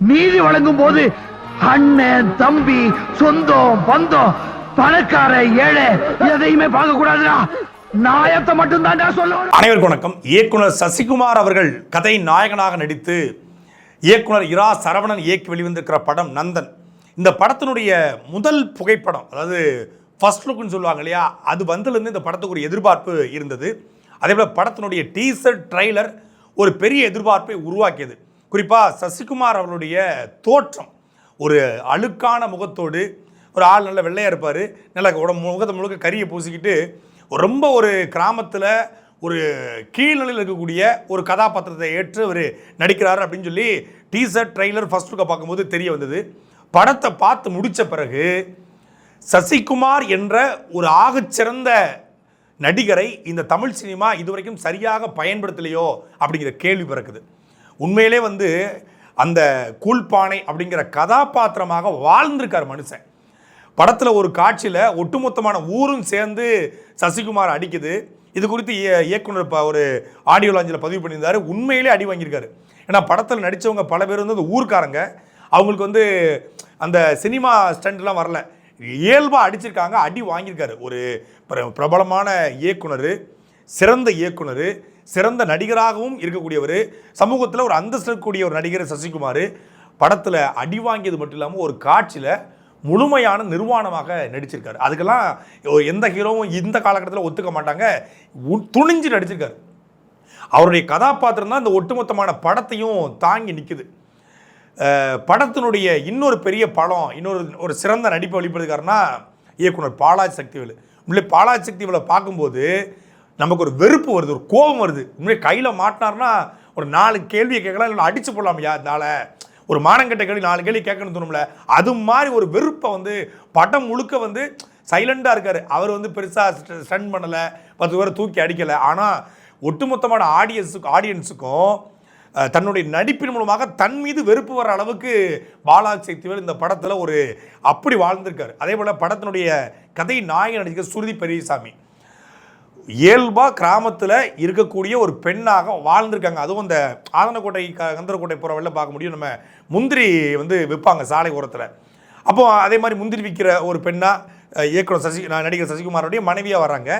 நீதி வழங்கும் போது அண்ணன் தம்பி சொந்தம் பந்தம் பணக்கார ஏழை எதையுமே பார்க்க கூடாதுடா நாயத்தை மட்டும் தான் சொல்லுவேன் அனைவருக்கும் வணக்கம். இயக்குனர் சசிகுமார் அவர்கள் கதை நாயகனாக நடித்து இயக்குனர் இரா சரவணன் இயக்கி வெளிவந்திருக்கிற படம் நந்தன். இந்த படத்தினுடைய முதல் புகைப்படம் அதாவது ஃபர்ஸ்ட் லுக்னு சொல்லுவாங்க இல்லையா அது வந்ததுலேருந்து இந்த படத்துக்கு ஒரு எதிர்பார்ப்பு இருந்தது. அதே போல் படத்தினுடைய டீசர் ட்ரைலர் ஒரு பெரிய எதிர்பார்ப்பை உருவாக்கியது. குறிப்பாக சசிகுமார் அவருடைய தோற்றம். ஒரு அழுக்கான முகத்தோடு ஒரு ஆள் நல்ல வெள்ளையாக இருப்பார் நல்ல உடம்பு முகத்தை முழுக்க கறியை பூசிக்கிட்டு ரொம்ப ஒரு கிராமத்தில் ஒரு கீழ்நிலையில் இருக்கக்கூடிய ஒரு கதாபாத்திரத்தை ஏற்று அவர் நடிக்கிறார் அப்படின்னு சொல்லி டீசர் ட்ரெய்லர் ஃபஸ்ட் லுக்கை பார்க்கும்போது தெரிய வந்தது. படத்தை பார்த்து முடித்த பிறகு சசிகுமார் என்ற ஒரு ஆகச்சிறந்த நடிகரை இந்த தமிழ் சினிமா இதுவரைக்கும் சரியாக பயன்படுத்தலையோ அப்படிங்கிற கேள்வி பிறக்குது. உண்மையிலே வந்து அந்த கூழ்பானை அப்படிங்கிற கதாபாத்திரமாக வாழ்ந்திருக்கார் மனுஷன். படத்தில் ஒரு காட்சியில் ஒட்டுமொத்தமான ஊரும் சேர்ந்து சசிகுமார் அடிக்குது. இது குறித்து இயக்குனர் இப்போ ஒரு ஆடியோ லாஞ்சில் பதிவு பண்ணியிருந்தாரு. உண்மையிலே அடி வாங்கியிருக்காரு. ஏன்னா படத்தில் நடித்தவங்க பல பேர் வந்து அந்த ஊர்க்காரங்க. அவங்களுக்கு வந்து அந்த சினிமா ஸ்டண்ட்லாம் வரல. இயல்பாக அடிச்சிருக்காங்க அடி வாங்கியிருக்காரு. ஒரு பிர- பிரபலமான இயக்குனர் சிறந்த இயக்குனர் சிறந்த நடிகராகவும் இருக்கக்கூடியவர் சமூகத்தில் ஒரு அந்தஸ்து இருக்கக்கூடிய ஒரு நடிகர் சசிகுமார் படத்தில் அடி வாங்கியது மட்டும் இல்லாமல் ஒரு காட்சியில் முழுமையான நிர்வாணமாக நடிச்சிருக்காரு. அதுக்கெல்லாம் எந்த ஹீரோவும் இந்த காலகட்டத்தில் ஒத்துக்க மாட்டாங்க. உ- துணிஞ்சு நடிச்சிருக்காரு. அவருடைய கதாபாத்திரம் தான் இந்த ஒட்டுமொத்தமான படத்தையும் தாங்கி நிற்குது படத்தினுடைய இன்னொரு பெரிய படம் இன்னொரு ஒரு சிறந்த நடிப்பை வெளிப்படுத்துக்காருன்னா இயக்குனர் பாலாஜ் சக்திவேலு. உண்மையிலே பாலாஜ் சக்திவேலை பார்க்கும்போது நமக்கு ஒரு வெறுப்பு வருது ஒரு கோபம் வருது. உண்மையை கையில் மாட்டினார்னா ஒரு நாலு கேள்வியை கேட்கலாம் இல்லை அடிச்சு போடலாம் யா ஒரு மானங்கட்ட கேள்வி நாலு கேள்வி கேட்கணும்னு தோணும்ல. அது மாதிரி ஒரு வெறுப்பை வந்து படம் முழுக்க வந்து சைலண்டாக இருக்கார். அவர் வந்து பெருசாக ஸ்டன் பண்ணலை பத்து பேரை தூக்கி அடிக்கலை. ஆனால் ஒட்டுமொத்தமான ஆடியன்ஸுக்கும் ஆடியன்ஸுக்கும் தன்னுடைய நடிப்பின் மூலமாக தன் மீது வெறுப்பு வர அளவுக்கு பாலாஜி சக்திவேல் இந்த படத்தில் ஒரு அப்படி வாழ்ந்திருக்காரு. அதே போல் படத்தினுடைய கதை நாயகன் நடிக்கிற சுருதி பெரியசாமி. இயல்பாக கிராமத்தில் இருக்கக்கூடிய ஒரு பெண்ணாக வாழ்ந்திருக்காங்க. அதுவும் இந்த ஆதனக்கோட்டை க கந்தரக்கோட்டை போகிற வெளில பார்க்க முடியும். நம்ம முந்திரி வந்து விற்பாங்க சாலை ஓரத்தில். அப்போ அதே மாதிரி முந்திரி விற்கிற ஒரு பெண்ணாக இயக்குனர் சசி நான் நடிகர் சசிகுமாரோடைய மனைவியாக வர்றாங்க.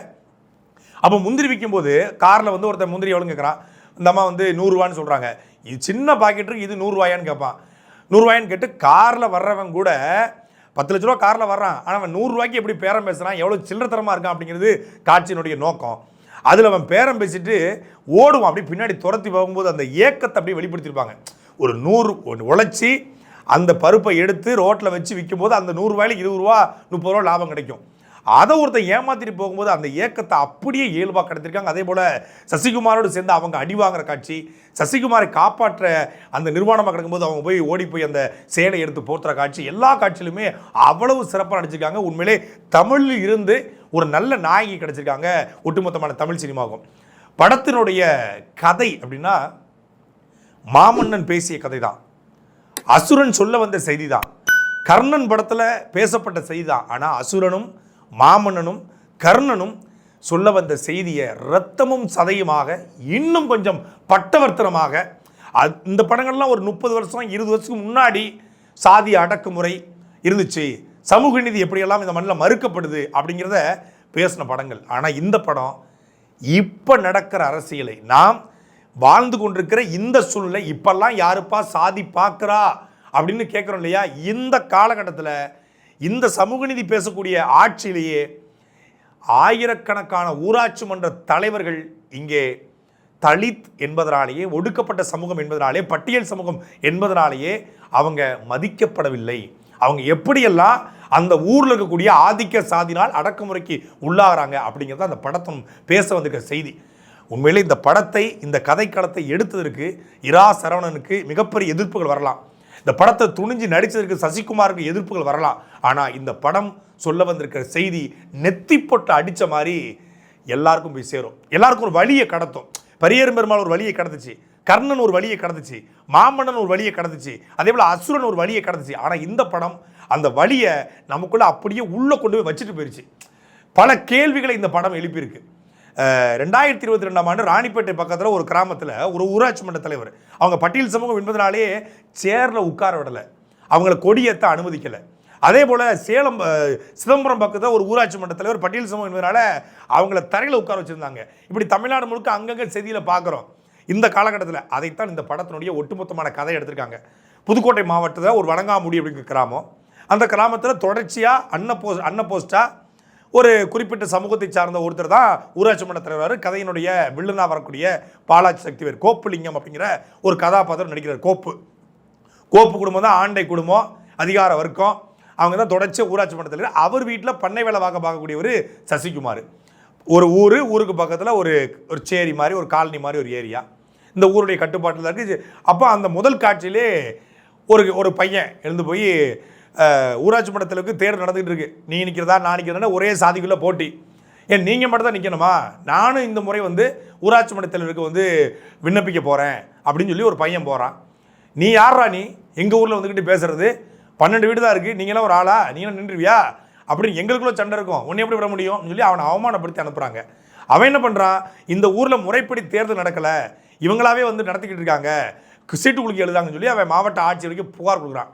அப்போ முந்திரி விற்கும்போது காரில் வந்து ஒருத்தன் முந்திரி எவ்வளோ கேட்குறான் இந்த அம்மா வந்து நூறுரூவான்னு சொல்கிறாங்க இது சின்ன பாக்கெட்டுக்கு இது நூறுரூவாயான்னு கேட்பான் நூறுரூவாயான்னு கேட்டு காரில் வர்றவன் கூட பத்து லட்ச ரூபா காரில் வர்றான். ஆனால் அவன் நூறுரூவாய்க்கு எப்படி பேரம் பேசுகிறான் எவ்வளோ சில்லறத்தரமாக இருக்கான் அப்படிங்கிறது காட்சியினுடைய நோக்கம். அதில் அவன் பேரம் பேசிட்டு ஓடுவான். அப்படியே பின்னாடி துரத்தி போகும்போது அந்த ஏக்கத்தை அப்படியே வெளிப்படுத்தியிருப்பாங்க. ஒரு நூறு ஒன்று உழைச்சி அந்த பருப்பை எடுத்து ரோட்டில் வச்சு விற்கும்போது அந்த நூறுரூவாயில் இருபது ரூபா முப்பது ரூபா லாபம் கிடைக்கும். அதை ஒருத்தன் ஏமாத்திட்டு போகும்போது அந்த ஏக்கத்தை அப்படியே இயல்பாக கடத்திருக்காங்க. அதே போல் சசிகுமாரோடு சேர்ந்து அவங்க அடி வாங்குற காட்சி சசிகுமாரை காப்பாற்ற அந்த நிர்வாணமாக கிடக்கும்போது அவங்க போய் ஓடி போய் அந்த சேலை எடுத்து போர்த்துற காட்சி எல்லா காட்சியிலுமே அவ்வளவு சிறப்பாக நடிச்சிருக்காங்க. உண்மையிலே தமிழில் இருந்து ஒரு நல்ல நாயகி கிடச்சிருக்காங்க. ஒட்டுமொத்தமான தமிழ் சினிமாவுக்கும். படத்தினுடைய கதை அப்படின்னா மாமன்னன் பேசிய கதை தான் அசுரன் சொல்ல வந்த செய்தி தான் கர்ணன் படத்தில் பேசப்பட்ட செய்தி தான் ஆனால் அசுரனும் மாமன்னனும் கர்ணனும் சொல்ல வந்த செய்தியை ரத்தமும் சதையுமாக இன்னும் கொஞ்சம் பட்டவர்த்தனமாக அது- இந்த படங்கள்லாம் ஒரு முப்பது வருஷம் இருபது வருஷத்துக்கு முன்னாடி சாதி அடக்குமுறை இருந்துச்சு. சமூக நீதி எப்படியெல்லாம் இந்த மண்ணில் மறுக்கப்படுது அப்படிங்கிறத பேசின படங்கள். ஆனால் இந்த படம் இப்போ நடக்கிற அரசியலை நாம் வாழ்ந்து கொண்டிருக்கிற இந்த சூழ்நிலை இப்பெல்லாம் யாருப்பா சாதி பார்க்குறா அப்படின்னு கேட்குறோம் இல்லையா? இந்த காலகட்டத்தில் இந்த சமூக நீதி பேசக்கூடிய ஆட்சியிலேயே ஆயிரக்கணக்கான ஊராட்சி மன்ற தலைவர்கள் இங்கே தலித் என்பதனாலேயே ஒடுக்கப்பட்ட சமூகம் என்பதனாலே பட்டியல் சமூகம் என்பதனாலேயே அவங்க மதிக்கப்படவில்லை. அவங்க எப்படியெல்லாம் அந்த ஊரில் இருக்கக்கூடிய ஆதிக்க சாதினால் அடக்குமுறைக்கு உள்ளாகிறாங்க அப்படிங்கிறது அந்த படத்தம் பேச வந்திருக்க செய்தி. உண்மையிலே இந்த படத்தை இந்த கதைக்களத்தை எடுத்ததற்கு இரா சரவணனுக்கு மிகப்பெரிய எதிர்ப்புகள் வரலாம். இந்த படத்தை துணிஞ்சு நடித்ததற்கு சசிகுமாருக்கு எதிர்ப்புகள் வரலாம். ஆனால் இந்த படம் சொல்ல வந்திருக்கிற செய்தி நெத்தி போட்டு அடித்த மாதிரி எல்லாருக்கும் போய் சேரும். எல்லாருக்கும் ஒரு வழியை கடத்தும். பரியரும் பெருமாள் ஒரு வழியை கடத்துச்சு. கர்ணன் ஒரு வழியை கடந்துச்சு மாமன்னன் ஒரு வழியை கடந்துச்சு அதே போல் அசுரன் ஒரு வழியை கடந்துச்சு ஆனால் இந்த படம் அந்த வழியை நமக்குள்ளே அப்படியே உள்ளே கொண்டு போய் வச்சுட்டு போயிடுச்சு பல கேள்விகளை இந்த படம் எழுப்பியிருக்கு. ரெண்டாயிரத்தி இருபத்தி ரெண்டாம் ஆண்டு ராணிப்பேட்டை பக்கத்தில் ஒரு கிராமத்தில் ஒரு ஊராட்சி மன்ற தலைவர். அவங்க பட்டியல் சமூகம் என்பதனாலே சேரில் உட்கார விடலை. அவங்கள கொடியேற்ற அனுமதிக்கலை. அதே போல் சேலம் சிதம்பரம் பக்கத்தில் ஒரு ஊராட்சி மன்ற தலைவர் பட்டியல் சமூகம் என்பதனால அவங்கள தரையில் உட்கார வச்சுருந்தாங்க. இப்படி தமிழ்நாடு முழுக்க அங்கங்கே செய்தியில் பார்க்குறோம் இந்த காலகட்டத்தில் அதைத்தான் இந்த படத்தினுடைய ஒட்டுமொத்தமான கதை எடுத்திருக்காங்க. புதுக்கோட்டை மாவட்டத்தில் ஒரு வணங்காமுடி அப்படிங்கிற கிராமம். அந்த கிராமத்தில் தொடர்ச்சியாக அன்ன போஸ்ட் அன்ன போஸ்ட்டாக ஒரு குறிப்பிட்ட சமூகத்தை சார்ந்த ஒருத்தர் தான் ஊராட்சி மன்ற தலைவர் கதையினுடைய வில்லனாக வரக்கூடிய பாலாஜி சக்திவேர் கோப்புலிங்கம் அப்படிங்கிற ஒரு கதாபாத்திரம் நடிக்கிறார். கோப்பு. கோப்பு குடும்பம் தான் ஆண்டை குடும்பம் அதிகார வர்க்கம். அவங்க தான் தொடர்ச்சி ஊராட்சி மன்ற தலைவர். அவர் வீட்டில் பண்ணை வேலை வாங்க பார்க்கக்கூடியவர் சசிகுமார். ஒரு ஊர் ஊருக்கு பக்கத்தில் ஒரு ஒரு சேரி மாதிரி ஒரு காலனி மாதிரி ஒரு ஏரியா. இந்த ஊருடைய கட்டுப்பாட்டில் இருக்குது அப்போ அந்த முதல் காட்சியிலே ஒரு ஒரு பையன் எழுந்து போய் ஊராட்சி மன்ற தலைவருக்கு தேர்வு நடந்துகிட்டு இருக்கு. நீ நிற்கிறதா நான் நிற்கிறதா ஒரே சாதிக்குள்ளே போட்டி. ஏன் நீங்கள் மட்டும் தான் நிற்கணுமா நானும் இந்த முறை வந்து ஊராட்சி மன்ற தலைவருக்கு வந்து விண்ணப்பிக்க போகிறேன் அப்படின்னு சொல்லி ஒரு பையன் போகிறான் நீ யாரா நீ? எங்கள் ஊரில் வந்துக்கிட்டு பேசுறது? பன்னெண்டு வீடு தான் இருக்குது நீங்களாம் ஒரு ஆளா? நீங்களும் நின்றுவியா? அப்படின்னு எங்களுக்குள்ள சண்டை இருக்கும். உன்னை எப்படி விட முடியும்னு சொல்லி அவனை அவமானப்படுத்தி அனுப்புகிறாங்க அவன் என்ன பண்ணுறான் இந்த ஊரில் முறைப்படி தேர்தல் நடக்கலை. இவங்களாவே வந்து நடத்திக்கிட்டு இருக்காங்க. சீட்டு குலுக்கி எழுதாங்கன்னு சொல்லி அவன் மாவட்ட ஆட்சியருக்கு புகார் கொடுக்குறான்.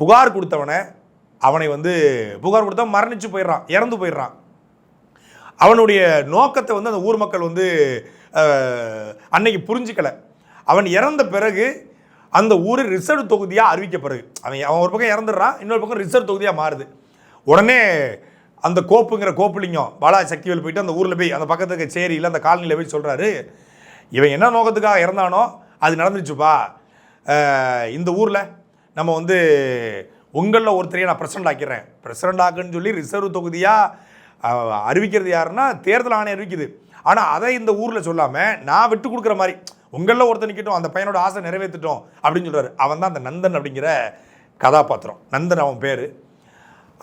புகார் கொடுத்தவனை அவனை வந்து புகார் கொடுத்தா மரணிச்சு போயிடுறான் இறந்து போயிடுறான். அவனுடைய நோக்கத்தை வந்து அந்த ஊர் மக்கள் வந்து அன்னைக்கு புரிஞ்சுக்கலை. அவன் இறந்த பிறகு அந்த ஊர் ரிசர்வ் தொகுதியாக அறிவிக்க பிறகு அவன் அவன் ஒரு பக்கம் இறந்துடுறான் இன்னொரு பக்கம் ரிசர்வ் தொகுதியாக மாறுது. உடனே அந்த கோப்புங்கிற கோப்புலிங்கம் பாலா சக்திவேல் போயிட்டு அந்த ஊரில் போய் அந்த பக்கத்துக்கு சேரியில் அந்த காலனியில் போய் சொல்கிறாரு இவன் என்ன நோக்கத்துக்காக இறந்தானோ அது நடந்துச்சுப்பா இந்த ஊரில் நம்ம வந்து உங்களில் ஒருத்தரையே நான் பிரசிடண்ட் ஆக்கிறேன் பிரசிடண்ட் ஆக்குன்னு சொல்லி ரிசர்வ் தொகுதியாக அறிவிக்கிறது யாருன்னா தேர்தல் ஆணையம் அறிவிக்குது. ஆனால் அதை இந்த ஊரில் சொல்லாமல் நான் விட்டு கொடுக்குற மாதிரி உங்களில் ஒருத்தர் நிற்கட்டும் அந்த பையனோட ஆசை நிறைவேற்றிட்டோம் அப்படின்னு சொல்கிறாரு அவன் தான் அந்த நந்தன் அப்படிங்கிற கதாபாத்திரம். நந்தன் அவன் பேர்.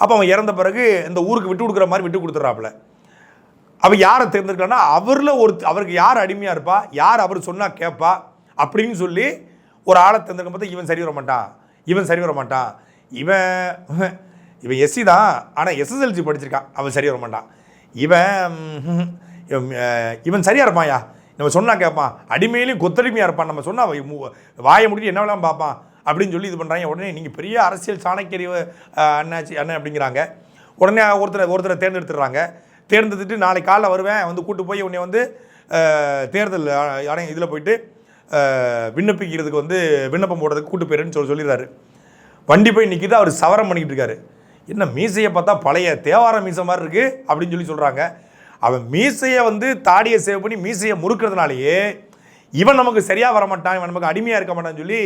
அப்போ அவன் இறந்த பிறகு இந்த ஊருக்கு விட்டு கொடுக்குற மாதிரி விட்டு கொடுத்துட்றாப்புல. அவள் யாரை தேர்ந்தெடுக்கலான்னா அவரில் ஒரு அவருக்கு யார் அடிமையாக இருப்பா யார் அவர் சொன்னால் கேட்பா அப்படின்னு சொல்லி ஒரு ஆளை தேர்ந்தெடுக்கும் பார்த்தா இவன் சரி வர மாட்டான். இவன் சரி வர மாட்டான் இவன் இவன் எஸ்சி தான். ஆனால் எஸ்எஸ்எல்சி படிச்சிருக்கான் அவன் சரி வர மாட்டான் இவன் இவன், சரியாக சரியா இருப்பான்யா? நம்ம சொன்னால் கேட்பான் அடிமையிலையும் கொத்தடிமையாக இருப்பான். நம்ம சொன்னால் வாயை முடிஞ்சு என்ன வேணாலும் பார்ப்பான். அப்படின்னு சொல்லி இது பண்ணுறாங்க உடனே நீங்கள் பெரிய அரசியல் சாணக்கியறிவு அண்ணாச்சு அண்ணாச்சி அண்ணன் அப்படிங்கிறாங்க. உடனே ஒருத்தரை ஒருத்தரை தேர்ந்தெடுத்துடுறாங்க. தேர்ந்தெடுத்துட்டு நாளைக்கு காலைல வருவேன். வந்து கூட்டு போய் உன்னை வந்து தேர்தல் ஆணையம் இதில் போயிட்டு விண்ணப்பிக்கிறதுக்கு வந்து விண்ணப்பம் போடுறதுக்கு கூட்டு போயிடுன்னு சொல்லி சொல்லிடுறாரு. வண்டி போய் நிற்கிது அவர் சவரம் பண்ணிக்கிட்டு இருக்காரு. என்ன மீசையை பார்த்தா பழைய தேவார மீசை மாதிரி இருக்குது அப்படின்னு சொல்லி சொல்கிறாங்க அவன் மீசையை வந்து தாடியை சேவ் பண்ணி மீசையை முறுக்கிறதுனாலேயே இவன் நமக்கு சரியாக வர மாட்டான் இவன் நமக்கு அடிமையாக இருக்க மாட்டான்னு சொல்லி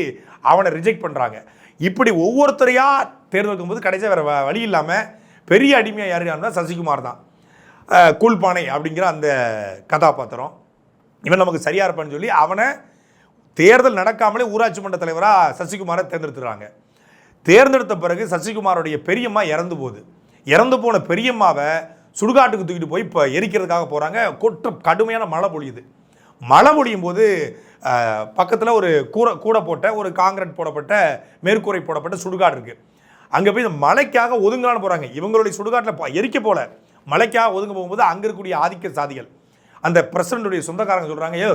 அவனை ரிஜெக்ட் பண்ணுறாங்க இப்படி ஒவ்வொருத்தரையாக தேர்ந்தெடுக்கும் போது கடைசியாக வேறு வழி இல்லாமல் பெரிய அடிமையாக யார் யாருன்னா சசிகுமார் தான். கூல்பானை கூழ்பானை அப்படிங்கிற அந்த கதாபாத்திரம். இவன் நமக்கு சரியாக இருப்பான்னு சொல்லி அவனை தேர்தல் நடக்காமலே ஊராட்சி மன்ற தலைவராக சசிகுமாரை தேர்ந்தெடுத்துறாங்க தேர்ந்தெடுத்த பிறகு சசிகுமாரோடைய பெரியம்மா இறந்து போகுது. இறந்து போன பெரியம்மாவை சுடுகாட்டுக்கு தூக்கிட்டு போய் இப்போ எரிக்கிறதுக்காக போகிறாங்க கொற்று கடுமையான மழை பொழியுது. மழை பொழியும் போது பக்கத்தில் ஒரு கூரை கூடை போட்ட ஒரு காங்கிரட் போடப்பட்ட மேற்கூரை போடப்பட்ட சுடுகாடு இருக்குது அங்கே போய் இந்த மலைக்காக ஒதுங்கலான்னு போகிறாங்க இவங்களுடைய சுடுகாட்டில் எரிக்க போல. மலைக்காக ஒதுங்க போகும்போது அங்கே இருக்கக்கூடிய ஆதிக்க சாதிகள். அந்த பிரசிடண்டுடைய சொந்தக்காரங்க சொல்கிறாங்க ஏ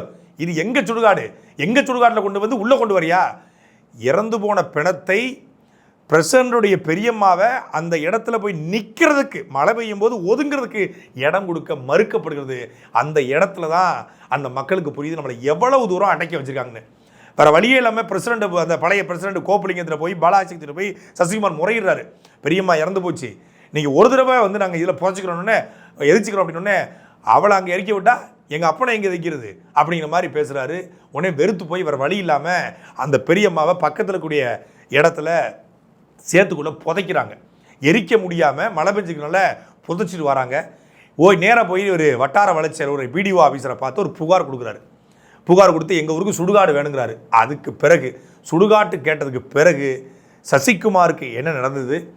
இது எங்கள் சுடுகாடு? எங்கள் சுடுகாட்டில் கொண்டு வந்து உள்ளே கொண்டு வரியா? இறந்து போன பிணத்தை பிரசிடண்டுடைய பெரியம்மாவை அந்த இடத்துல போய் நிற்கிறதுக்கு மழை பெய்யும் போது ஒதுங்கிறதுக்கு இடம் கொடுக்க மறுக்கப்படுகிறது. அந்த இடத்துல தான் அந்த மக்களுக்கு புரியுது நம்மளை எவ்வளவு தூரம் அடக்கி வச்சுருக்காங்கன்னு. வேறு வழியே இல்லாமல் பிரசிடண்ட் அந்த பழைய பிரசிடண்ட் கோப்பலிங்கத்தில் போய் பாலாசக்தியில் போய் சசிகுமார் முறையிடுறாரு. பெரியம்மா இறந்து போச்சு. நீங்கள் ஒரு தடவை வந்து நாங்கள் இதில் புதைச்சிக்கிறோன்னே எரிச்சிக்கிறோம் அப்படின்னோடனே அவளை அங்கே இறக்கி விட்டா? எங்கள் அப்பனை எங்கே வைக்கிறது? அப்படிங்கிற மாதிரி பேசுகிறாரு உடனே வெறுத்து போய் வேறு வழி இல்லாமல் அந்த பெரியம்மாவை பக்கத்தில் கூடிய இடத்துல சேத்துக்குள்ளே புதைக்கிறாங்க. எரிக்க முடியாமல் மழை பெஞ்சுக்கனால புதைச்சிட்டு வராங்க. ஓய் நேராக போய் ஒரு வட்டார வளர்ச்சியர் ஒரு பிடிஓ ஆஃபீஸரை பார்த்து ஒரு புகார் கொடுக்குறாரு. புகார் கொடுத்து எங்கள் ஊருக்கு சுடுகாடு வேணுங்கிறாரு. அதுக்கு பிறகு சுடுகாட்டு கேட்டதுக்கு பிறகு சசிகுமாருக்கு என்ன நடந்தது?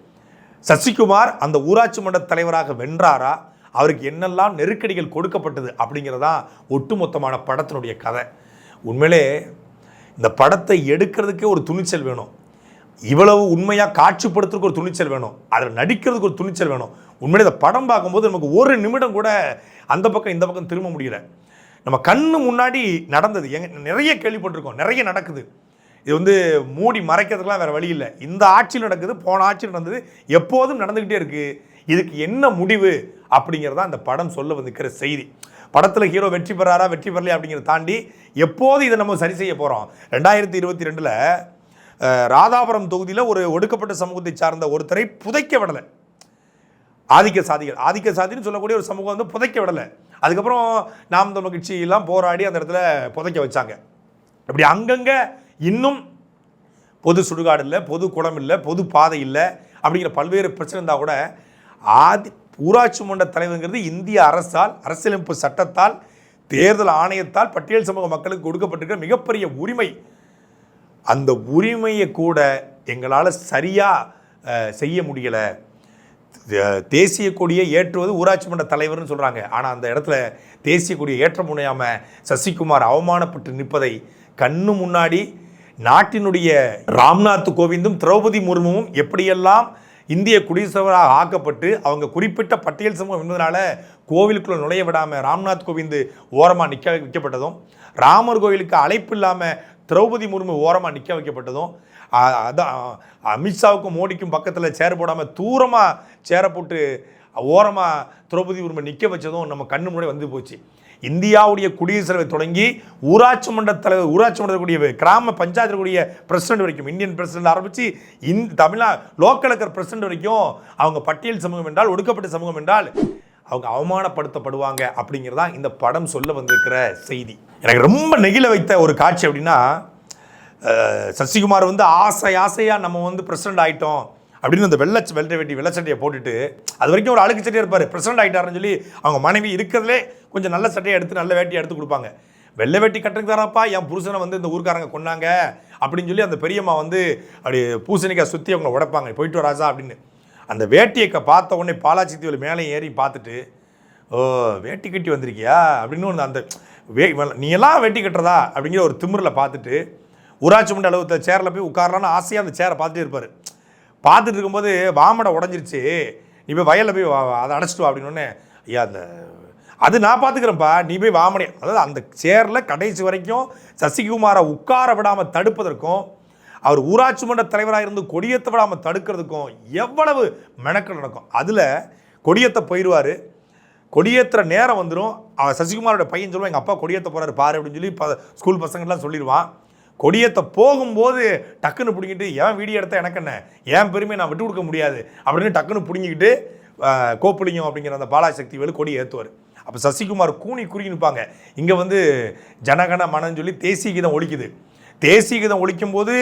சசிகுமார் அந்த ஊராட்சி மன்ற தலைவராக வென்றாரா? அவருக்கு என்னெல்லாம் நெருக்கடிகள் கொடுக்கப்பட்டது அப்படிங்கிறதான் ஒட்டுமொத்தமான படத்தினுடைய கதை. உண்மையிலே இந்த படத்தை எடுக்கிறதுக்கே ஒரு துணிச்சல் வேணும். இவ்வளவு உண்மையாக காட்சிப்படுத்துறதுக்கு ஒரு துணிச்சல் வேணும். அதில் நடிக்கிறதுக்கு ஒரு துணிச்சல் வேணும். உண்மையிலே இந்த படம் பார்க்கும்போது நமக்கு ஒரு நிமிடம் கூட அந்த பக்கம் இந்த பக்கம் திரும்ப முடியல. நம்ம கண்ணு முன்னாடி நடந்தது. எங்க நிறைய கேள்விப்பட்டிருக்கோம். நிறைய நடக்குது. இது வந்து மூடி மறைக்கிறதுக்கெலாம் வேறு வழி இல்லை. இந்த ஆட்சியில் நடக்குது போன ஆட்சியில் நடந்தது எப்போதும் நடந்துக்கிட்டே இருக்குது இதுக்கு என்ன முடிவு? அப்படிங்கிறதா அந்த படம் சொல்ல வந்திருக்கிற செய்தி. படத்தில் ஹீரோ வெற்றி பெறாரா வெற்றி பெறலையா அப்படிங்கிறத தாண்டி எப்போது இதை நம்ம சரி செய்ய போகிறோம் ரெண்டாயிரத்தி இருபத்தி ரெண்டில் ராதாபுரம் தொகுதியில் ஒரு ஒடுக்கப்பட்ட சமூகத்தை சார்ந்த ஒருத்தரை புதைக்க விடலை. ஆதிக்க சாதிகள். ஆதிக்க சாதின்னு சொல்லக்கூடிய ஒரு சமூகம் வந்து புதைக்க விடலை. அதுக்கப்புறம் நாம் தமிழ் கட்சியெல்லாம் போராடி அந்த இடத்துல புதைக்க வச்சாங்க. அப்படி அங்கங்கே இன்னும் பொது சுடுகாடு இல்லை பொது குளம் இல்லை பொது பாதை இல்லை அப்படிங்கிற பல்வேறு பிரச்சனை இருந்தால் கூட ஆதி ஊராட்சி மன்ற தலைவருங்கிறது இந்திய அரசால் அரசியலமைப்பு சட்டத்தால் தேர்தல் ஆணையத்தால் பட்டியல் சமூக மக்களுக்கு கொடுக்கப்பட்டிருக்கிற மிகப்பெரிய உரிமை. அந்த உரிமையை கூட எங்களால் சரியாக செய்ய முடியலை. தேசிய கொடியை ஏற்றுவது ஊராட்சி மன்ற தலைவர்னு சொல்கிறாங்க ஆனால் அந்த இடத்துல தேசிய கொடியை ஏற்ற முடியாமல் சசிகுமார் அவமானப்பட்டு நிற்பதை கண்ணு முன்னாடி நாட்டினுடைய ராம்நாத் கோவிந்தும் திரௌபதி முர்முவும் எப்படியெல்லாம் இந்திய குடியரசராக ஆக்கப்பட்டு அவங்க குறிப்பிட்ட பட்டியல் சமூகம் இருந்ததுனால கோவிலுக்குள்ளே நுழைய விடாமல் ராம்நாத் கோவிந்த் ஓரமாக நிற்க வைக்கப்பட்டதும் ராமர் கோவிலுக்கு அழைப்பு இல்லாமல் திரௌபதி முர்மு ஓரமாக நிற்க வைக்கப்பட்டதும் அதான் அமித்ஷாவுக்கும் மோடிக்கும் பக்கத்தில் சேர் போடாமல் தூரமாக சேரை போட்டு ஓரமாக திரௌபதி முர்மு நிற்க வச்சதும் நம்ம கண்ணு முன்னாடி வந்து போச்சு. இந்தியாவுடைய குடியரசு தலைவர் தொடங்கி ஊராட்சி மன்ற தலைவர் ஊராட்சி மன்ற கூடிய கிராம பஞ்சாயத்து கூடிய பிரசிடென்ட் வரைக்கும் இந்தியன் பிரசிடென்ட் ஆரம்பித்து இந் தமிழ்நா லோக்கல் இருக்கிற பிரசிடென்ட் வரைக்கும் அவங்க பட்டியல் சமூகம் என்றால் ஒடுக்கப்பட்ட சமூகம் என்றால் அவங்க அவமானப்படுத்தப்படுவாங்க அப்படிங்கிறதா இந்த படம் சொல்ல வந்திருக்கிற செய்தி. எனக்கு ரொம்ப நெகிழ வைத்த ஒரு காட்சி அப்படின்னா சசிகுமார் வந்து ஆசை ஆசையாக நம்ம வந்து பிரசிடென்ட் ஆகிட்டோம் அப்படின்னு அந்த வெள்ளை வெள்ளை வெட்டி வெள்ளச்சட்டையை போட்டுட்டு அது வரைக்கும் ஒரு அழுக்கு சட்டையாக இருப்பார். பிரசிடண்ட் ஆகிட்டாருன்னு சொல்லி அவங்க மனைவி இருக்கிறதுலே கொஞ்சம் நல்ல சட்டையை எடுத்து நல்ல வேட்டியை எடுத்து கொடுப்பாங்க. வெள்ளை வெட்டி கட்டுறதுக்கு தானப்பா என் புருஷனை வந்து இந்த ஊர்க்காரங்க கொண்டாங்க அப்படின்னு சொல்லி அந்த பெரியம்மா வந்து அப்படி பூசணிக்காய் சுற்றி அவங்க உடைப்பாங்க. போயிட்டு வா ராஜா அப்படின்னு. அந்த வேட்டியை க- பார்த்த உடனே பாலாச்சி தீவில் மேலே ஏறி பார்த்துட்டு ஓ வேட்டி கட்டி வந்திருக்கியா? அப்படின்னு ஒன்று அந்த வே நீ எல்லாம் வேட்டி கட்டுறதா? அப்படிங்கிற ஒரு திமிரில் பார்த்துட்டு ஊராட்சி மன்ற அளவு சேரில் போய் உட்காரலான்னு ஆசையாக அந்த சேரை பார்த்துட்டே இருப்பார். பார்த்துட்டு இருக்கும்போது வாமடை உடஞ்சிருச்சு. நீ போய் வயலில் போய் வா- அதை அடைச்சிட்டு வா அப்படின்னு உடனே ஐயா அந்த அது நான் பார்த்துக்கிறேன்ப்பா. நீ போய் வாமடை. அதாவது அந்த சேரில் கடைசி வரைக்கும் சசிகுமாரை உட்கார விடாமல் தடுப்பதற்கும் அவர் ஊராட்சி மன்ற தலைவராக இருந்து கொடியேற்ற விடாமல் தடுக்கிறதுக்கும் எவ்வளவு மெனக்கல் நடக்கும். அதில் கொடியத்தை போயிடுவார் கொடியேற்றுற நேரம் வந்துடும் அவன் சசிகுமாரோட பையன் சொல்லுவான் எங்கள் அப்பா கொடியேற்ற போகிறாரு பாரு அப்படின்னு சொல்லி ஸ்கூல் பசங்கள்லாம் சொல்லிடுவான் கொடியேற்ற போகும்போது டக்குன்னு பிடிங்கிட்டு ஏன் வீடியோ எடுத்த எனக்கு என்ன? ஏன் பெருமை நான் விட்டு கொடுக்க முடியாது? அப்படின்னு டக்குன்னு பிடிங்கிக்கிட்டு ஆஹ், அப்படிங்கிற அந்த பாலாசக்தி வேலு கொடி ஏற்றுவார் அப்போ சசிகுமார் கூனி குறுகி நிற்பாங்க இங்கே வந்து ஜனகன மனன்னு சொல்லி தேசிய கீதம் ஒழிக்குது. தேசிய கீதம் ஒழிக்கும் போது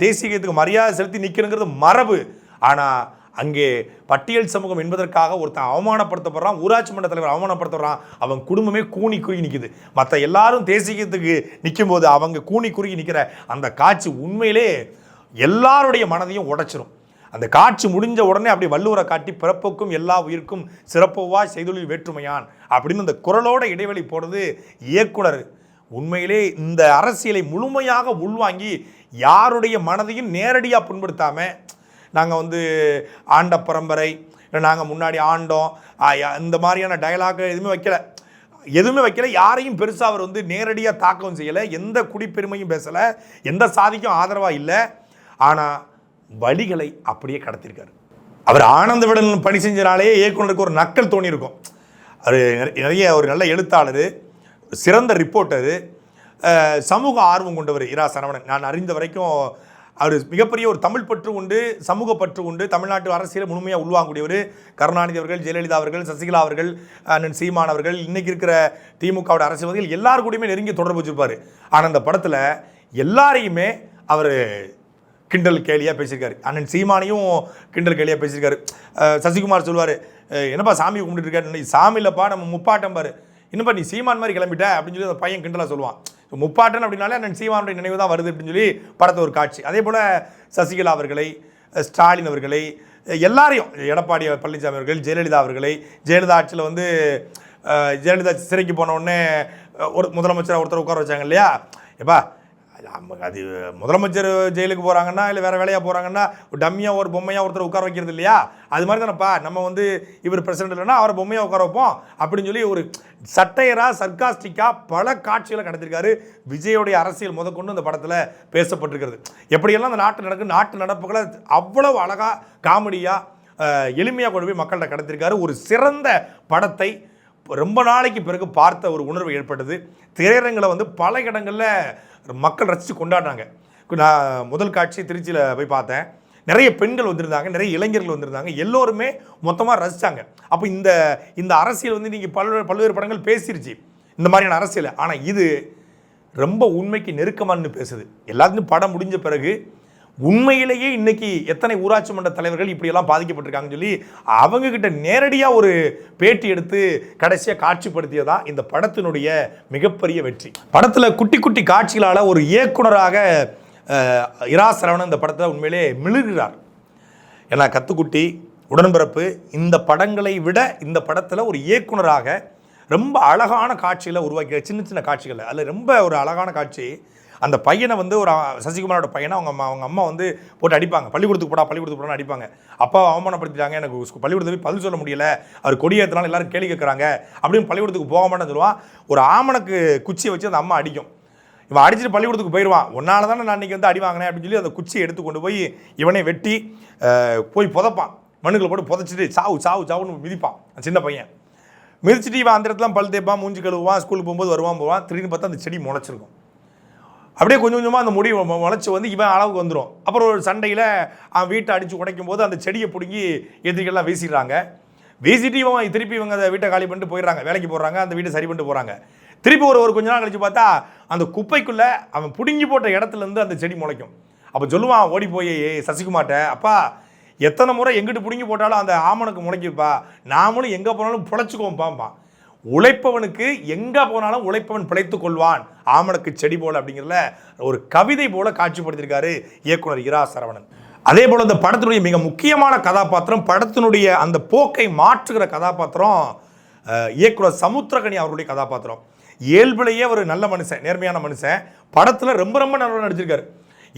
தேசிய கீதத்துக்கு மரியாதை செலுத்தி நிற்கணுங்கிறது மரபு. ஆனால் அங்கே பட்டியல் சமூகம் என்பதற்காக ஒருத்தன் அவமானப்படுத்தப்படுறான் ஊராட்சி மன்ற தலைவர் அவமானப்படுத்தப்படுறான் அவன் குடும்பமே கூனி குறுகி நிற்குது மற்ற எல்லாரும் தேசியத்துக்கு நிற்கும்போது நிற்கும் போது அவங்க கூனி குறுகி நிற்கிற அந்த காட்சி உண்மையிலே எல்லாருடைய மனதையும் உடைச்சிரும். அந்த காட்சி முடிஞ்ச உடனே அப்படி வள்ளுவரை காட்டி பிறப்புக்கும் எல்லா உயிருக்கும் சிறப்புவா செய்தொழில் வேற்றுமையான் அப்படின்னு அந்த குரலோட இடைவெளி போடுறது இயக்குனர். உண்மையிலே இந்த அரசியலை முழுமையாக உள்வாங்கி யாருடைய மனதையும் நேரடியாக புண்படுத்தாமல் நாங்கள் வந்து ஆண்ட பரம்பரை இல்லை நாங்கள் முன்னாடி ஆண்டோம் இந்த மாதிரியான டயலாக் எதுவுமே வைக்கல. எதுவுமே வைக்கல. யாரையும் பெருசாக அவர் வந்து நேரடியாக தாக்கம் செய்யலை. எந்த குடிப்பெருமையும் பேசலை. எந்த சாதிக்கும் ஆதரவாக இல்லை. ஆனால் வழிகளை அப்படியே கடத்திருக்காரு. அவர் ஆனந்த விடன் பணி செஞ்சனாலே இயக்குனருக்கு ஒரு நக்கல் தோணியிருக்கும். அவர் நிறைய ஒரு நல்ல எழுத்தாளர் சிறந்த ரிப்போர்ட்டரு சமூக ஆர்வம் கொண்டவர் இரா சரவணன். நான் அறிந்த வரைக்கும் அவர் மிகப்பெரிய ஒரு தமிழ் பற்று உண்டு சமூக பற்று உண்டு. தமிழ்நாட்டு அரசியலை முழுமையாக உள்வாங்கக்கூடியவர். கருணாநிதி அவர்கள் ஜெயலலிதா அவர்கள் சசிகலா அவர்கள் அண்ணன் சீமான் அவர்கள் இன்னைக்கு இருக்கிற திமுகவோட அரசியல்வாதிகள் எல்லார் கூடயுமே நெருங்கி தொடர்பு வச்சிருப்பார். ஆனால் அந்த படத்தில் எல்லாரையுமே அவர் கிண்டல் கேலியாக பேசியிருக்காரு. அண்ணன் சீமானையும் கிண்டல் கேலியாக பேசியிருக்காரு. சசிகுமார் சொல்லுவார் என்னப்பா சாமி கும்பிட்டுருக்காரு சாமி இல்லைப்பா நம்ம முப்பாட்டம் பாரு. என்னப்பா நீ சீமான் மாதிரி கிளம்பிட்ட? அப்படின்னு சொல்லி அந்த பையன் கிண்டலாக சொல்லுவான். முப்பாட்டன் அப்படின்னாலே அண்ணன் சீமானுடைய நினைவு தான் வருது அப்படின்னு சொல்லி படத்தை ஒரு காட்சி. அதே போல் சசிகலா அவர்களை ஸ்டாலின் அவர்களை எல்லாரையும் எடப்பாடி பழனிசாமி அவர்கள் ஜெயலலிதா அவர்களை ஜெயலலிதா ஆட்சியில் வந்து ஜெயலலிதா சிறைக்கு போன உடனே ஒரு முதலமைச்சர் ஒருத்தர் உட்கார வச்சாங்க இல்லையா? எப்பா அது முதலமைச்சர் ஜெயிலுக்கு போகிறாங்கன்னா இல்லை வேறு வேலையாக போகிறாங்கன்னா டம்மியாக ஒரு பொம்மையாக ஒருத்தர் உட்கார வைக்கிறது இல்லையா? அது மாதிரி தானேப்பா. நம்ம வந்து இவர் பிரசிடென்ட் இல்லைன்னா அவரை பொம்மையாக உட்கார வைப்போம். அப்படின்னு சொல்லி ஒரு சட்டையராக சர்க்காஸ்டிக்காக பல காட்சிகளை கடத்திருக்காரு விஜயோடைய அரசியல் முதற்கொண்டு இந்த படத்தில் பேசப்பட்டிருக்கிறது. எப்படியெல்லாம் அந்த நாட்டு நடக்கு நாட்டு நடப்புகளை அவ்வளவு அழகாக காமெடியாக எளிமையாக கொண்டு போய் மக்கள்கிட்ட கடத்திருக்காரு ஒரு சிறந்த படத்தை ரொம்ப நாளைக்கு பிறகு பார்த்த ஒரு உணர்வு ஏற்பட்டது. திரையரங்கில் வந்து பல இடங்களில் மக்கள் ரசித்து கொண்டாடினாங்க. நான் முதல் காட்சி திருச்சியில் போய் பார்த்தேன். நிறைய பெண்கள் வந்திருந்தாங்க நிறைய இளைஞர்கள் வந்திருந்தாங்க. எல்லோருமே மொத்தமாக ரசித்தாங்க அப்போ இந்த இந்த அரசியல் வந்து நீங்கள் பல்வேறு பல்வேறு படங்கள் பேசிருச்சு. இந்த மாதிரியான அரசியல். ஆனால் இது ரொம்ப உண்மைக்கு நெருக்கமானு பேசுது. எல்லாத்துக்கும் படம் முடிஞ்ச பிறகு உண்மையிலேயே இன்னைக்கு எத்தனை ஊராட்சி மன்ற தலைவர்கள் இப்படியெல்லாம் பாதிக்கப்பட்டிருக்காங்கன்னு சொல்லி அவங்க கிட்ட நேரடியாக ஒரு பேட்டி எடுத்து கடைசியாக காட்சிப்படுத்தியதா இந்த படத்தினுடைய மிகப்பெரிய வெற்றி. படத்தில் குட்டி குட்டி காட்சிகளால் ஒரு இயக்குனராக இரா சரவணன் இந்த படத்தை உண்மையிலே மிளுகிறார் ஏன்னா கத்துக்குட்டி உடன்பிறப்பு இந்த படங்களை விட இந்த படத்தில் ஒரு இயக்குனராக ரொம்ப அழகான காட்சிகளை உருவாக்கி சின்ன சின்ன காட்சிகள் அதில் ரொம்ப ஒரு அழகான காட்சி அந்த பையனை வந்து ஒரு சசிகுமாரோட பையனை அவங்க அம்மா அவங்க அம்மா வந்து போட்டு அடிப்பாங்க. பள்ளிக்கூடத்துக்கு போடா பள்ளிக்கூடத்துக்கு போடான்னு அடிப்பாங்க. அப்பா அவமானப்படுத்திட்டாங்க. எனக்கு பள்ளிக்கூடத்துக்கு போய் பதில் சொல்ல முடியல. அவர் கொடியேற்றினாலும் எல்லாரும் கேள்வி கேட்குறாங்க அப்படின்னு பள்ளிக்கூடத்துக்கு போக மாட்டேன்னு சொல்லுவான் ஒரு ஆமணக்கு குச்சியை வச்சு அந்த அம்மா அடிக்கும். இவன் அடிச்சுட்டு பள்ளிக்கூடத்துக்கு போயிடுவான் உன்னால தானே நான் இன்னைக்கு வந்து அடி வாங்கினேன் அப்படின்னு சொல்லி அந்த குச்சியை எடுத்து கொண்டு போய் இவனை வெட்டி போய் புதைப்பான். மண்ணுக்குள்ள போட்டு புதைச்சிட்டு சாவு சாவு சாவுன்னு மிதிப்பான். சின்ன பையன். மிதிச்சிட்டு இவன் அந்த இடத்துல பல் தேய்ப்பான் மூஞ்சி கழுவுவான் ஸ்கூலுக்கு போகும்போது வருவான் போவான். திடீர்னு பார்த்தா அந்த செடி முளைச்சிருக்கும். அப்படியே கொஞ்சம் கொஞ்சமாக அந்த முடி முளைச்சி வந்து இவன் அளவுக்கு வந்துடும் அப்புறம் ஒரு சண்டையில் அவன் வீட்டை அடித்து உடைக்கும் போது அந்த செடியை பிடுங்கி எதிரிகள்லாம் வீசிடுறாங்க. வீசிட்டு இவன் திருப்பி இவங்க அந்த வீட்டை காலி பண்ணிட்டு போயிடுறாங்க. வேலைக்கு போடுறாங்க அந்த வீட்டை சரி பண்ணிட்டு போகிறாங்க திருப்பி ஒரு ஒரு கொஞ்ச நாள் கழிச்சு பார்த்தா அந்த குப்பைக்குள்ளே அவன் பிடுங்கி போட்ட இடத்துல இருந்து அந்த செடி முளைக்கும். அப்போ சொல்லுவான் ஓடி போய் சசிகுமார்ட்ட அப்பா எத்தனை முறை எங்கிட்டு பிடுங்கி போட்டாலும் அந்த ஆமனுக்கு முளைக்குப்பா நாமளும் எங்கே போனாலும் பிழைச்சிக்குவோம்பாம்பான் உழைப்பவனுக்கு எங்கே போனாலும் உழைப்பவன் பிழைத்து கொள்வான். ஆமணக்கு செடி போல் அப்படிங்கிறதுல ஒரு கவிதை போல காட்சிப்படுத்தியிருக்காரு இயக்குனர் இரா சரவணன். அதே போல் இந்த படத்தினுடைய மிக முக்கியமான கதாபாத்திரம் படத்தினுடைய அந்த போக்கை மாற்றுகிற கதாபாத்திரம் இயக்குனர் சமுத்திரகனி அவருடைய கதாபாத்திரம். இயல்பிலேயே ஒரு நல்ல மனுஷன் நேர்மையான மனுஷன். படத்தில் ரொம்ப ரொம்ப நல்லா நடிச்சிருக்காரு.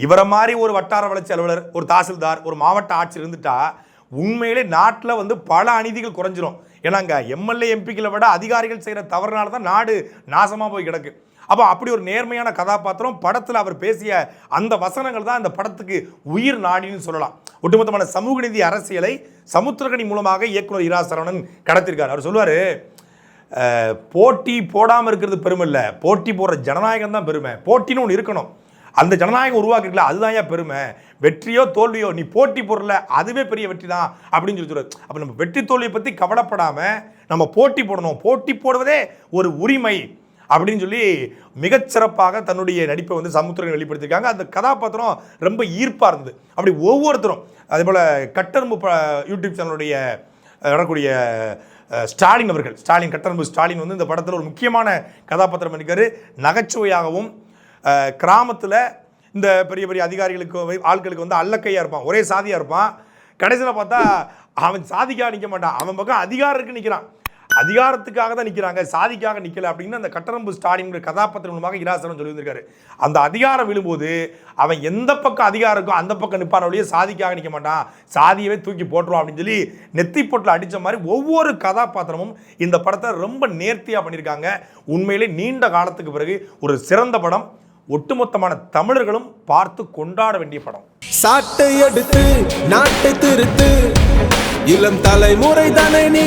இவரை மாதிரி ஒரு வட்டார வளர்ச்சி அலுவலர் ஒரு தாசில்தார் ஒரு மாவட்ட ஆட்சியர் இருந்துட்டா உண்மையிலே நாட்டில் வந்து பல அநீதிகள் குறைஞ்சிரும். ஏன்னா அங்கே எம்எல்ஏ எம்பிக்களை விட அதிகாரிகள் செய்கிற தவறுனால தான் நாடு நாசமாக போய் கிடக்கு. அப்போ அப்படி ஒரு நேர்மையான கதாபாத்திரம் படத்தில் அவர் பேசிய அந்த வசனங்கள் தான் இந்த படத்துக்கு உயிர் நாடின்னு சொல்லலாம். ஒட்டுமொத்தமான சமூக நீதி அரசியலை சமுத்திரகனி மூலமாக இயக்குனர் இரா சரவணன் கடத்திருக்கார். அவர் சொல்லுவார் போட்டி போடாமல் இருக்கிறது பெருமை இல்லை. போட்டி போடுற ஜனநாயகம் தான் பெருமை. போட்டின்னு ஒன்று இருக்கணும். அந்த ஜனநாயகம் உருவாக்கிருக்கல அதுதான் ஏன் பெருமை. வெற்றியோ தோல்வியோ நீ போட்டி போடல அதுவே பெரிய வெற்றி தான் அப்படின்னு சொல்லி சொல்கிறார் அப்போ நம்ம வெற்றி தோல்வியை பற்றி கவலைப்படாமல் நம்ம போட்டி போடணும். போட்டி போடுவதே ஒரு உரிமை அப்படின்னு சொல்லி மிகச்சிறப்பாக தன்னுடைய நடிப்பை வந்து சமுத்திரம் வெளிப்படுத்தியிருக்காங்க. அந்த கதாபாத்திரம் ரொம்ப ஈர்ப்பாக இருந்தது. அப்படி ஒவ்வொருத்தரும் அதே போல் கட்டரும்பு ப யூடியூப் சேனலுடைய நடக்கூடிய வரக்கூடிய ஸ்டாலின் அவர்கள் ஸ்டாலின் கட்டரும்பு ஸ்டாலின் வந்து இந்த படத்தில் ஒரு முக்கியமான கதாபாத்திரம் இருக்காரு நகைச்சுவையாகவும் கிராமத்தில் இந்த பெரிய பெரிய அதிகாரிகளுக்கு ஆட்களுக்கு வந்து அல்லக்கையாக இருப்பான் ஒரே சாதியாக இருப்பான். கடைசியில் பார்த்தா அவன் சாதிக்காக நிற்க மாட்டான். அவன் பக்கம் அதிகாரத்துக்கு நிற்கிறான் அதிகாரத்துக்காக தான் நிற்கிறாங்க சாதிக்காக நிற்கல அப்படின்னு அந்த கட்டரம்பு ஸ்டாலின் கதாபாத்திரம் மூலமாக இராசனம் சொல்லி வந்திருக்காரு அந்த அதிகாரம் விழும்போது அவன் எந்த பக்கம் அதிகாரம் இருக்கோ அந்த பக்கம் நிற்பான சாதிக்காக நிற்க மாட்டான். சாதியவே தூக்கி போட்டுருவான் அப்படின்னு சொல்லி நெத்தி போட்டில் அடித்த மாதிரி ஒவ்வொரு கதாபாத்திரமும் இந்த படத்தை ரொம்ப நேர்த்தியாக பண்ணியிருக்காங்க. உண்மையிலே நீண்ட காலத்துக்கு பிறகு ஒரு சிறந்த படம். ஒட்டுமொத்தமான தமிழர்களும் பார்த்து கொண்டாட வேண்டிய படம். சாட்டை எடுத்து நாட்டை திருத்து. இளம் தலைமுறை தானே நீ